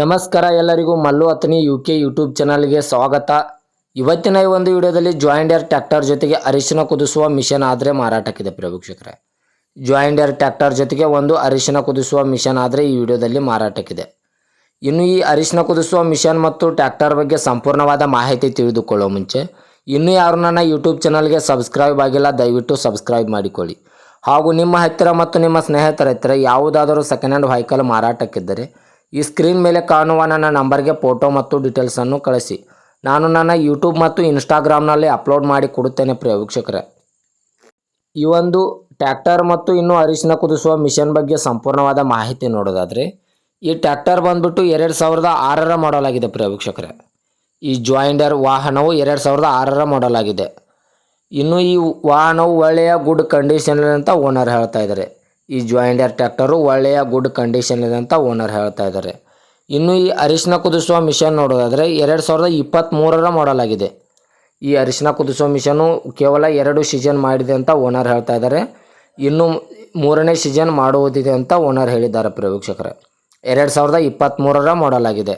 ನಮಸ್ಕಾರ ಎಲ್ಲರಿಗೂ, Mallu Athani U K YouTube ಚಾನಲ್ಗೆ ಸ್ವಾಗತ. ಇವತ್ತಿನ ಈ ಒಂದು ವಿಡಿಯೋದಲ್ಲಿ ಜಾಯಿಂಡರ್ ಟ್ಯಾಕ್ಟರ್ ಜೊತೆಗೆ ಅರಿಶಿನ ಕುದಿಸುವ ಮಿಷನ್ ಆದರೆ ಮಾರಾಟಕ್ಕಿದೆ ಪ್ರಿಯ ಜಾಯಿಂಡರ್ ಟ್ಯಾಕ್ಟರ್ ಜೊತೆಗೆ ಒಂದು ಅರಿಶಿನ ಕುದಿಸುವ ಮಿಷನ್ ಆದರೆ ಈ ವಿಡಿಯೋದಲ್ಲಿ ಮಾರಾಟಕ್ಕಿದೆ. ಇನ್ನು ಈ ಅರಿಶಿನ ಕುದಿಸುವ ಮಿಷನ್ ಮತ್ತು ಟ್ಯಾಕ್ಟರ್ ಬಗ್ಗೆ ಸಂಪೂರ್ಣವಾದ ಮಾಹಿತಿ ತಿಳಿದುಕೊಳ್ಳೋ ಮುಂಚೆ, ಇನ್ನೂ ಯಾರು ನನ್ನ ಯೂಟ್ಯೂಬ್ ಚಾನಲ್ಗೆ ಸಬ್ಸ್ಕ್ರೈಬ್ ಆಗಿಲ್ಲ, ದಯವಿಟ್ಟು ಸಬ್ಸ್ಕ್ರೈಬ್ ಮಾಡಿಕೊಳ್ಳಿ. ಹಾಗೂ ನಿಮ್ಮ ಹತ್ತಿರ ಮತ್ತು ನಿಮ್ಮ ಸ್ನೇಹಿತರ ಹತ್ತಿರ ಯಾವುದಾದರೂ ಸೆಕೆಂಡ್ ಹ್ಯಾಂಡ್ ವೆಹಿಕಲ್ ಮಾರಾಟಕ್ಕಿದ್ದರೆ ಈ ಸ್ಕ್ರೀನ್ ಮೇಲೆ ಕಾಣುವ ನನ್ನ ನಂಬರ್ಗೆ ಫೋಟೋ ಮತ್ತು ಡೀಟೇಲ್ಸನ್ನು ಕಳಿಸಿ. ನಾನು ನನ್ನ ಯೂಟ್ಯೂಬ್ ಮತ್ತು ಇನ್ಸ್ಟಾಗ್ರಾಮ್ನಲ್ಲಿ ಅಪ್ಲೋಡ್ ಮಾಡಿ ಕೊಡುತ್ತೇನೆ ಪ್ರಿಯ ವೀಕ್ಷಕರೇ. ಈ ಒಂದು ಟ್ಯಾಕ್ಟರ್ ಮತ್ತು ಇನ್ನು ಅರಿಶಿನ ಕುದಿಸುವ ಮಿಷನ್ ಬಗ್ಗೆ ಸಂಪೂರ್ಣವಾದ ಮಾಹಿತಿ ನೋಡೋದಾದರೆ, ಈ ಟ್ಯಾಕ್ಟರ್ ಬಂದುಬಿಟ್ಟು ಎರಡು ಸಾವಿರದ ಆರರ ಮಾಡಲ್ ಆಗಿದೆ ಪ್ರಿಯ ಈ ಜಾಯಿಂಡರ್ ವಾಹನವು ಎರಡು ಸಾವಿರದ ಆರರ ಮಾಡಲ್ ಆಗಿದೆ. ಇನ್ನು ಈ ವಾಹನವು ಒಳ್ಳೆಯ ಗುಡ್ ಕಂಡೀಷನ್ ಅಂತ ಓನರ್ ಹೇಳ್ತಾ ಇದ್ದಾರೆ. ಈ ಜಾಯಿಂಡರ್ ಟ್ರ್ಯಾಕ್ಟರು ಒಳ್ಳೆಯ ಗುಡ್ ಕಂಡೀಷನ್ ಇದೆ ಅಂತ ಓನರ್ ಹೇಳ್ತಾ ಇದ್ದಾರೆ. ಇನ್ನು ಈ ಅರಿಶಿನ ಕುದಿಸುವ ಮಿಷನ್ ನೋಡೋದಾದರೆ ಎರಡು ಸಾವಿರದ ಇಪ್ಪತ್ತ್ಮೂರರ ಮಾಡಲ್ ಆಗಿದೆ. ಈ ಅರಿಶಿನ ಕುದಿಸುವ ಮಿಷನು ಕೇವಲ ಎರಡು ಸೀಸನ್ ಮಾಡಿದೆ ಅಂತ ಓನರ್ ಹೇಳ್ತಾ ಇದ್ದಾರೆ. ಇನ್ನು ಮೂರನೇ ಸೀಸನ್ ಮಾಡುವುದಿದೆ ಅಂತ ಓನರ್ ಹೇಳಿದ್ದಾರೆ ಪ್ರವೇಕ್ಷಕರ ವೀಕ್ಷಕರೇ ಎರಡು ಸಾವಿರದ ಇಪ್ಪತ್ತ್ಮೂರರ ಮಾಡಲ್ ಆಗಿದೆ.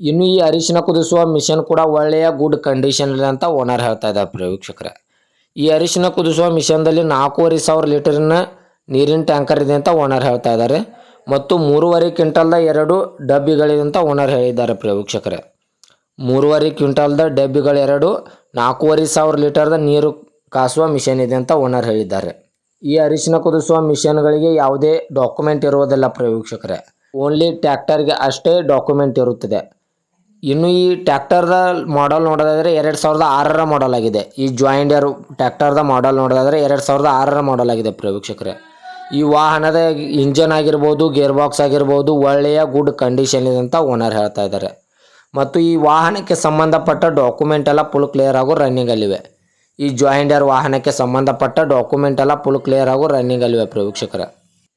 ಇನ್ನು ಈ ಅರಿಶಿನ ಕುದಿಸುವ ಮಿಷನ್ ಕೂಡ ಒಳ್ಳೆಯ ಗುಡ್ ಕಂಡೀಷನ್ ಇದೆ ಅಂತ ಓನರ್ ಹೇಳ್ತಾ ಇದ್ದಾರೆ ಪ್ರವೀಕ್ಷಕರೇ ಈ ಅರಿಶಿನ ಕುದಿಸುವ ಮಿಷನ್ದಲ್ಲಿ ನಾಲ್ಕೂವರೆ ಸಾವಿರ ಲೀಟರಿನ ನೀರಿನ ಟ್ಯಾಂಕರ್ ಇದೆ ಅಂತ ಓನರ್ ಹೇಳ್ತಾ ಇದ್ದಾರೆ. ಮತ್ತು ಮೂರುವರೆ ಕ್ವಿಂಟಲ್ದ ಎರಡು ಡಬ್ಬಿಗಳಿದೆ ಅಂತ ಓನರ್ ಹೇಳಿದ್ದಾರೆ ಪ್ರಿಯ ವೀಕ್ಷಕರೇ. ಮೂರುವರೆ ಕ್ವಿಂಟಲ್ದ ಡಬ್ಬಿಗಳು ಎರಡು, ನಾಲ್ಕೂವರೆ ಸಾವಿರ ಲೀಟರ್ದ ನೀರು ಕಾಸುವ ಮಿಷನ್ ಇದೆ ಅಂತ ಓನರ್ ಹೇಳಿದ್ದಾರೆ. ಈ ಅರಿಶಿನ ಕುದಿಸುವ ಮಿಷನ್ಗಳಿಗೆ ಯಾವುದೇ ಡಾಕ್ಯುಮೆಂಟ್ ಇರುವುದಿಲ್ಲ ಪ್ರಿಯ ವೀಕ್ಷಕರೇ. ಓನ್ಲಿ ಟ್ಯಾಕ್ಟರ್ಗೆ ಅಷ್ಟೇ ಡಾಕ್ಯುಮೆಂಟ್ ಇರುತ್ತದೆ. ಇನ್ನು ಈ ಟ್ಯಾಕ್ಟರ್ದ ಮಾಡಲ್ ನೋಡೋದಾದರೆ ಎರಡು ಸಾವಿರದ ಆರರ ಮಾಡಲ್ ಆಗಿದೆ. ಈ ಜಾಯಿಂಡರ್ ಟ್ಯಾಕ್ಟರ್ದ ಮಾಡಲ್ ನೋಡೋದಾದರೆ ಎರಡು ಸಾವಿರದ ಆರರ ಮಾಡಲ್ ಆಗಿದೆ ಪ್ರಿಯ ಈ ವಾಹನದ ಇಂಜನ್ ಆಗಿರ್ಬೋದು ಗೇರ್ ಬಾಕ್ಸ್ ಆಗಿರ್ಬೋದು, ಒಳ್ಳೆಯ ಗುಡ್ ಕಂಡೀಷನ್ ಇದೆ ಅಂತ ಓನರ್ ಹೇಳ್ತಾ ಇದ್ದಾರೆ. ಮತ್ತು ಈ ವಾಹನಕ್ಕೆ ಸಂಬಂಧಪಟ್ಟ ಡಾಕ್ಯುಮೆಂಟ್ ಎಲ್ಲ ಫುಲ್ ಕ್ಲಿಯರ್ ಆಗೋ ರನ್ನಿಂಗ್ ಅಲ್ಲಿವೆ. ಈ ಜಾಯಿಂಡರ್ ವಾಹನಕ್ಕೆ ಸಂಬಂಧಪಟ್ಟ ಡಾಕ್ಯುಮೆಂಟ್ ಎಲ್ಲ ಫುಲ್ ಕ್ಲಿಯರ್ ಆಗೋ ರನ್ನಿಂಗ್ ಅಲ್ಲಿವೆ ಪ್ರವೀಕ್ಷಕರ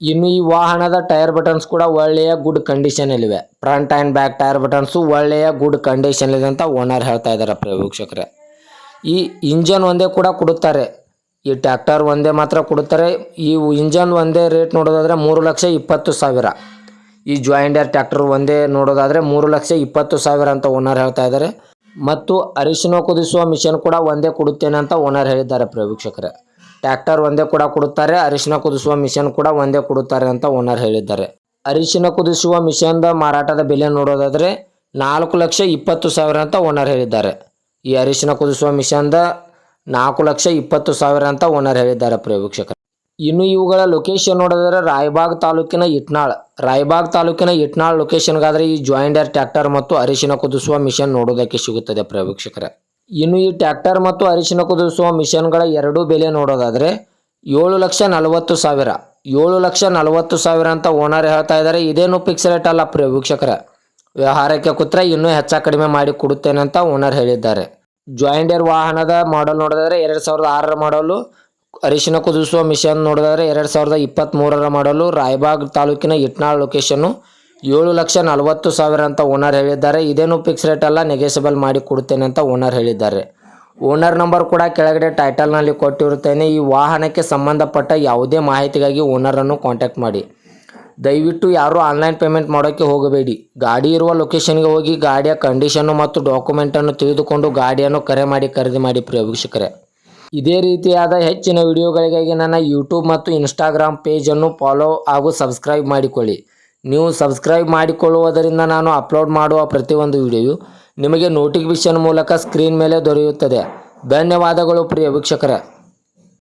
ಇನ್ನು ಈ ವಾಹನದ ಟೈರ್ ಬಟನ್ಸ್ ಕೂಡ ಒಳ್ಳೆಯ good condition ಅಲ್ಲಿವೆ. Front and back tyre buttons ಒಳ್ಳೆಯ ಗುಡ್ ಕಂಡೀಷನ್ ಇದೆ ಅಂತ ಓನರ್ ಹೇಳ್ತಾ ಇದ್ದಾರೆ ಪ್ರವೀಕ್ಷಕರೇ ಈ ಇಂಜನ್ ಒಂದೇ ಕೂಡ ಕೊಡುತ್ತಾರೆ. ಈ ಟ್ಯಾಕ್ಟರ್ ಒಂದೇ ಮಾತ್ರ ಕೊಡುತ್ತಾರೆ. ಈ ಇಂಜನ್ ಒಂದೇ ರೇಟ್ ನೋಡೋದಾದರೆ ಮೂರು ಲಕ್ಷ ಇಪ್ಪತ್ತು ಸಾವಿರ. ಈ ಜಾಯಿಂಡರ್ ಟ್ಯಾಕ್ಟರ್ ಒಂದೇ ನೋಡೋದಾದರೆ ಮೂರು ಲಕ್ಷ ಇಪ್ಪತ್ತು ಸಾವಿರ ಅಂತ ಓನರ್ ಹೇಳ್ತಾ ಇದ್ದಾರೆ. ಮತ್ತು ಅರಿಶಿನ ಕುದಿಸುವ ಮಿಷನ್ ಕೂಡ ಒಂದೇ ಕೊಡುತ್ತೇನೆ ಅಂತ ಓನರ್ ಹೇಳಿದ್ದಾರೆ ಪ್ರಿಯ ಟ್ಯಾಕ್ಟರ್ ಒಂದೇ ಕೂಡ ಕೊಡುತ್ತಾರೆ ಅರಿಶಿನ ಕುದಿಸುವ ಮಿಷನ್ ಕೂಡ ಒಂದೇ ಕೊಡುತ್ತಾರೆ ಅಂತ ಓನರ್ ಹೇಳಿದ್ದಾರೆ. ಅರಿಶಿನ ಕುದಿಸುವ ಮಿಷನ್ದ ಮಾರಾಟದ ಬೆಲೆ ನೋಡೋದಾದರೆ ನಾಲ್ಕು ಲಕ್ಷ ಇಪ್ಪತ್ತು ಸಾವಿರ ಅಂತ ಓನರ್ ಹೇಳಿದ್ದಾರೆ. ಈ ಅರಿಶಿನ ಕುದಿಸುವ ಮಿಷನ್ದ ನಾಲ್ಕು ಲಕ್ಷ ಇಪ್ಪತ್ತು ಸಾವಿರ ಅಂತ ಓನರ್ ಹೇಳಿದ್ದಾರೆ ಪ್ರವೀಕ್ಷಕರು ಇನ್ನು ಇವುಗಳ ಲೊಕೇಶನ್ ನೋಡಿದ್ರೆ ರಾಯಬಾಗ್ ತಾಲೂಕಿನ ಇಟ್ನಾಳ್. ರಾಯಬಾಗ್ ತಾಲೂಕಿನ ಇಟ್ನಾಳ್ ಲೊಕೇಶನ್ಗಾದರೆ ಈ ಜಾಯಿಂಡರ್ ಟ್ರ್ಯಾಕ್ಟರ್ ಮತ್ತು ಅರಿಶಿನ ಕುದಿಸುವ ಮಿಷನ್ ನೋಡೋದಕ್ಕೆ ಸಿಗುತ್ತದೆ ಪ್ರಿಯ ಇನ್ನು ಈ ಟ್ರ್ಯಾಕ್ಟರ್ ಮತ್ತು ಅರಿಶಿನ ಕುದಿಸುವ ಮಿಷನ್ಗಳ ಎರಡೂ ಬೆಲೆ ನೋಡೋದಾದರೆ ಏಳು ಲಕ್ಷ ನಲವತ್ತು ಸಾವಿರ. ಏಳು ಲಕ್ಷ ನಲವತ್ತು ಸಾವಿರ ಅಂತ ಓನರ್ ಹೇಳ್ತಾ ಇದ್ದಾರೆ. ಇದೇನು ಫಿಕ್ಸ್ ರೇಟ್ ಅಲ್ಲ ಪ್ರಿಯ ವೀಕ್ಷಕರೇ. ವ್ಯವಹಾರಕ್ಕೆ ಕೂತ್ರೆ ಇನ್ನೂ ಹೆಚ್ಚ ಕಡಿಮೆ ಮಾಡಿ ಕೊಡುತ್ತೇನೆ ಅಂತ ಓನರ್ ಹೇಳಿದ್ದಾರೆ. ಜಾಯಿಂಡರ್ ವಾಹನದ ಮಾಡಲ್ ನೋಡಿದ್ರೆ ಎರಡು ಸಾವಿರದ ಆರರ ಮಾಡಲು ಅರಿಶಿನ ಕುದಿಸುವ ಮಿಷನ್ ನೋಡಿದ್ರೆ ಎರಡು ಸಾವಿರದ ಇಪ್ಪತ್ತ್ಮೂರರ ಮಾಡಲು ರಾಯಬಾಗ್ ತಾಲೂಕಿನ ಇಟ್ನಾಳ್ ಲೊಕೇಶನ್ನು ಏಳು ಲಕ್ಷ ನಲವತ್ತು ಸಾವಿರ ಅಂತ ಓನರ್ ಹೇಳಿದ್ದಾರೆ. ಇದೇನು ಫಿಕ್ಸ್ ರೇಟ್ ಅಲ್ಲ ನೆಗೆಸಬಲ್ ಮಾಡಿ ಕೊಡುತ್ತೇನೆ ಅಂತ ಓನರ್ ಹೇಳಿದ್ದಾರೆ. ಓನರ್ ನಂಬರ್ ಕೂಡ ಕೆಳಗಡೆ ಟೈಟಲ್ನಲ್ಲಿ ಕೊಟ್ಟಿರುತ್ತೇನೆ. ಈ ವಾಹನಕ್ಕೆ ಸಂಬಂಧಪಟ್ಟ ಯಾವುದೇ ಮಾಹಿತಿಗಾಗಿ ಓನರನ್ನು ಕಾಂಟ್ಯಾಕ್ಟ್ ಮಾಡಿ. ದಯವಿಟ್ಟು ಯಾರೂ ಆನ್ಲೈನ್ ಪೇಮೆಂಟ್ ಮಾಡೋಕ್ಕೆ ಹೋಗಬೇಡಿ. ಗಾಡಿ ಇರುವ ಲೊಕೇಶನ್ಗೆ ಹೋಗಿ ಗಾಡಿಯ ಕಂಡೀಷನ್ನು ಮತ್ತು ಡಾಕ್ಯುಮೆಂಟನ್ನು ತಿಳಿದುಕೊಂಡು ಗಾಡಿಯನ್ನು ಕರೆ ಮಾಡಿ ಖರೀದಿ ಮಾಡಿ ಪ್ರಿಯ ಇದೇ ರೀತಿಯಾದ ಹೆಚ್ಚಿನ ವಿಡಿಯೋಗಳಿಗಾಗಿ ನನ್ನ ಯೂಟ್ಯೂಬ್ ಮತ್ತು ಇನ್ಸ್ಟಾಗ್ರಾಮ್ ಪೇಜನ್ನು ಫಾಲೋ ಹಾಗೂ ಸಬ್ಸ್ಕ್ರೈಬ್ ಮಾಡಿಕೊಳ್ಳಿ. ನೀವು ಸಬ್ಸ್ಕ್ರೈಬ್ ಮಾಡಿಕೊಳ್ಳುವುದರಿಂದ ನಾನು ಅಪ್ಲೋಡ್ ಮಾಡುವ ಪ್ರತಿಯೊಂದು ವಿಡಿಯೋಯು ನಿಮಗೆ ನೋಟಿಫಿಕೇಶನ್ ಮೂಲಕ ಸ್ಕ್ರೀನ್ ಮೇಲೆ ದೊರೆಯುತ್ತದೆ. ಧನ್ಯವಾದಗಳು ಪ್ರಿಯ ವೀಕ್ಷಕರೇ.